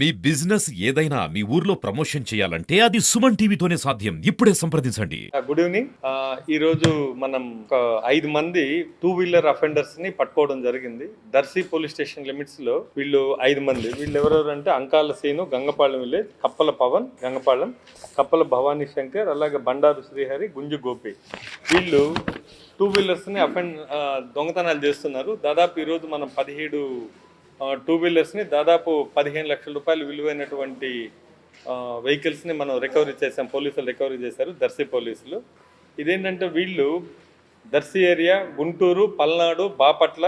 మీ business ఏదైనా మీ ఊర్లో promotion చేయాలంటే అది సుమన్ టీవీతోనే సాధ్యం. ఇప్పుడే సంప్రదించండి. Good evening. ఈ ఈరోజు మనం ఒక ఐదు మంది టూ వీలర్ అఫెండర్స్ని పట్టుకోవడం జరిగింది. దర్శి పోలీస్ స్టేషన్ లిమిట్స్లో వీళ్ళు ఐదు మంది. వీళ్ళు ఎవరెవరు అంటే అంకాల సీను గంగపాళెం విలేజ్ కప్పల పవన్ గంగపాళెం కప్పల భవానీ శంకర్ అలాగే బండారు శ్రీహరి గుంజు గోపి. వీళ్ళు టూ వీలర్స్ని అఫెండ్ దొంగతనాలు చేస్తున్నారు. దాదాపు ఈరోజు మనం పదిహేడు టూ వీలర్స్ని దాదాపు పదిహేను లక్షల రూపాయలు విలువైనటువంటి వెహికల్స్ని మనం రికవరీ చేసాం పోలీసులు రికవరీ చేశారు దర్శి పోలీసులు. ఇదేంటంటే వీళ్ళు దర్శి ఏరియా గుంటూరు పల్నాడు బాపట్ల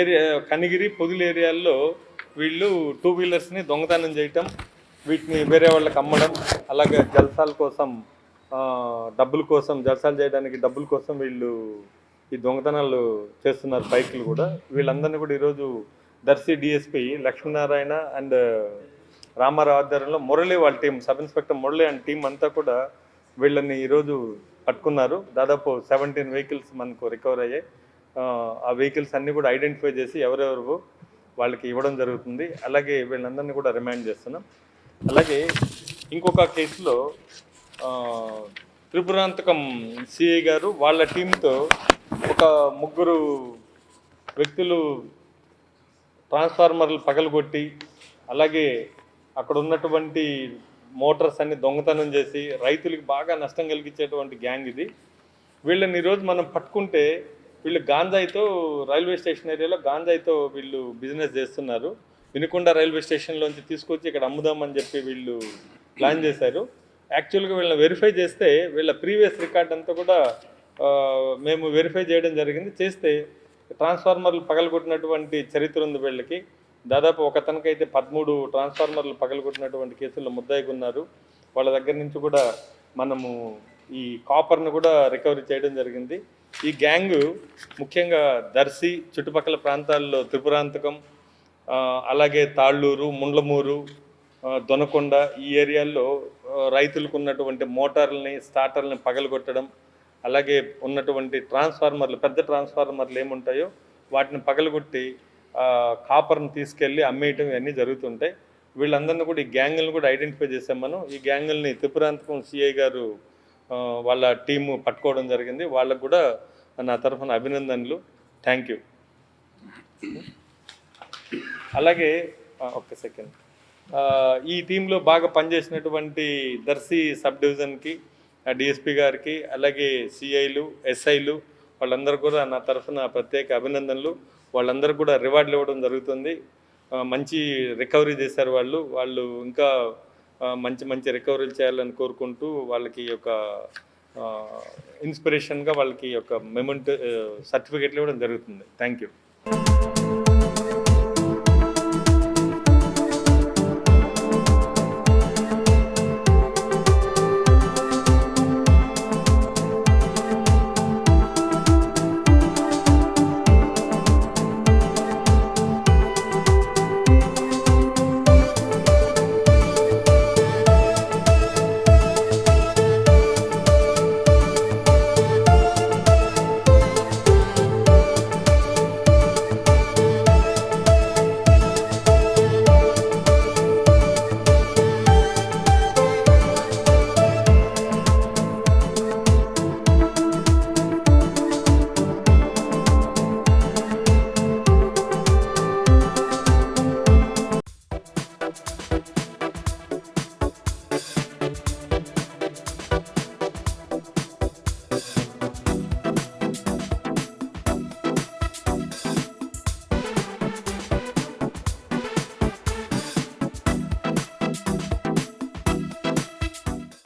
ఏరియా కనిగిరి పొదుల ఏరియాల్లో వీళ్ళు టూ వీలర్స్ని దొంగతనం చేయటం వీటిని వేరే వాళ్ళకి అమ్మడం అలాగే జల్సాల కోసం డబ్బుల కోసం జల్సాలు చేయడానికి డబ్బుల కోసం వీళ్ళు ఈ దొంగతనాలు చేస్తున్నారు బైకులు కూడా. వీళ్ళందరినీ కూడా ఈరోజు దర్శి డిఎస్పి లక్ష్మీనారాయణ అండ్ రామారావు ఆధ్వర్యంలో మురళి వాళ్ళ team sub inspector Murali and team అంతా కూడా వీళ్ళని ఈరోజు పట్టుకున్నారు. దాదాపు సెవెంటీన్ వెహికల్స్ మనకు రికవర్ అయ్యాయి. ఆ, వెహికల్స్ అన్నీ కూడా ఐడెంటిఫై చేసి ఎవరెవరు వాళ్ళకి ఇవ్వడం జరుగుతుంది. అలాగే వీళ్ళందరినీ కూడా రిమాండ్ చేస్తున్నాం. అలాగే ఇంకొక కేసులో త్రిపురాంతకం సిఐ గారు వాళ్ళ టీంతో ఒక ముగ్గురు వ్యక్తులు ట్రాన్స్ఫార్మర్లు పగలగొట్టి అలాగే అక్కడ ఉన్నటువంటి మోటార్స్ అన్ని దొంగతనం చేసి రైతులకు బాగా నష్టం కలిగించేటువంటి గ్యాంగ్ ఇది. వీళ్ళని ఈరోజు మనం పట్టుకుంటే వీళ్ళు గాంజాయితో రైల్వే స్టేషన్ ఏరియాలో గాంజాయితో వీళ్ళు బిజినెస్ చేస్తున్నారు. వినుకొండ రైల్వే స్టేషన్లోంచి తీసుకొచ్చి ఇక్కడ అమ్ముదామని చెప్పి వీళ్ళు ప్లాన్ చేశారు. యాక్చువల్గా వీళ్ళని వెరిఫై చేస్తే వీళ్ళ ప్రీవియస్ రికార్డ్ అంతా కూడా మేము వెరిఫై చేయడం జరిగింది. చేస్తే ట్రాన్స్ఫార్మర్లు పగలగొట్టినటువంటి చరిత్ర ఉంది వీళ్ళకి. దాదాపు ఒక తనకైతే పదమూడు ట్రాన్స్ఫార్మర్లు పగలగొట్టినటువంటి కేసుల్లో ముద్దాయిగా ఉన్నారు వాళ్ళ దగ్గర నుంచి కూడా మనము ఈ కాపర్ను కూడా రికవరీ చేయడం జరిగింది. ఈ గ్యాంగ్ ముఖ్యంగా దర్శి చుట్టుపక్కల ప్రాంతాల్లో త్రిపురాంతకం అలాగే తాళ్ళూరు ముండ్లమూరు దొనకొండ ఈ ఏరియాల్లో రైతులకు ఉన్నటువంటి మోటార్లని స్టార్టర్లని పగలగొట్టడం అలాగే ఉన్నటువంటి ట్రాన్స్ఫార్మర్లు పెద్ద ట్రాన్స్ఫార్మర్లు ఏముంటాయో వాటిని పగలగొట్టి కాపర్ని తీసుకెళ్ళి అమ్మేయటం ఇవన్నీ జరుగుతుంటాయి. వీళ్ళందరినీ కూడా ఈ గ్యాంగులను కూడా ఐడెంటిఫై చేసాం మనం. ఈ గ్యాంగుల్ని త్రిపురాంతకం సిఐ గారు వాళ్ళ టీము పట్టుకోవడం జరిగింది. వాళ్ళకు కూడా నా తరఫున అభినందనలు. Thank you. అలాగే ఒక్క సెకండ్. ఈ టీంలో బాగా పనిచేసినటువంటి దర్శి సబ్ డివిజన్కి డిఎస్పి గారికి అలాగే సిఐలు ఎస్ఐలు వాళ్ళందరూ కూడా నా తరఫున ప్రత్యేక అభినందనలు. వాళ్ళందరూ కూడా రివార్డులు ఇవ్వడం జరుగుతుంది. మంచి రికవరీ చేశారు వాళ్ళు. వాళ్ళు ఇంకా మంచి మంచి రికవరీలు చేయాలని కోరుకుంటూ వాళ్ళకి ఒక ఇన్స్పిరేషన్గా వాళ్ళకి ఒక యొక్క మెమెంట్ సర్టిఫికెట్లు ఇవ్వడం జరుగుతుంది. Thank you.